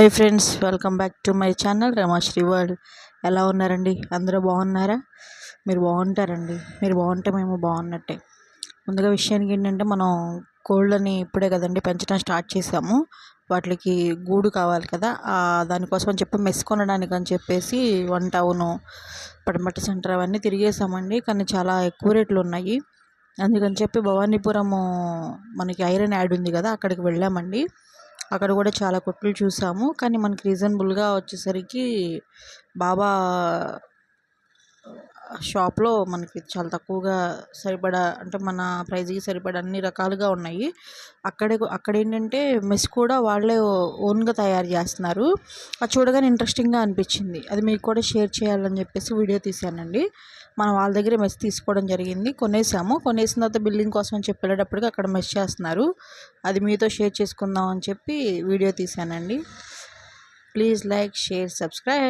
Hi friends welcome back to my channel Ramasri world ఎలా ఉన్నారండి? అందరూ బాగున్నారా? మీరు బాగుంటారండి. మీరు బాగుంటే మేము బాగున్నట్టే. ముందుగా విషయానికి ఏంటంటే మనం కోళ్ళని ఇప్పుడే కదండి పెంచడం స్టార్ట్ చేసాము వాటికి గూడు కావాలి కదా. దానికోసం అని చెప్పి మెస్ కొనడానికి అని చెప్పేసి వన్ టౌను పడమటి సెంటర్ అవన్నీ తిరిగేసామండి కానీ చాలా ఎక్కువ రేట్లు ఉన్నాయి. అందుకని చెప్పి భవానీపురము మనకి ఐరన్ యాడ్ ఉంది కదా అక్కడికి వెళ్ళామండి. అక్కడ కూడా చాలా కొట్లు చూసాము. కానీ మనకి రీజనబుల్గా వచ్చేసరికి బాబా షాప్లో మనకి చాలా తక్కువగా సరిపడా అంటే మన ప్రైజ్కి సరిపడా అన్ని రకాలుగా ఉన్నాయి. అక్కడే అక్కడ ఏంటంటే మెస్ కూడా వాళ్ళే ఓన్గా తయారు చేస్తున్నారు. అది చూడగానే ఇంట్రెస్టింగ్గా అనిపించింది. అది మీకు కూడా షేర్ చేయాలని చెప్పేసి వీడియో తీశానండి. మనం వాళ్ళ దగ్గర మెస్ తీసుకోవడం జరిగింది. కొనేసాము. కొనేసిన తర్వాత బిల్డింగ్ కోసం అని చెప్పి వెళ్ళేటప్పటికి అక్కడ మెస్ చేస్తున్నారు. అది మీతో షేర్ చేసుకుందాం అని చెప్పి video తీశానండి. Please like share subscribe.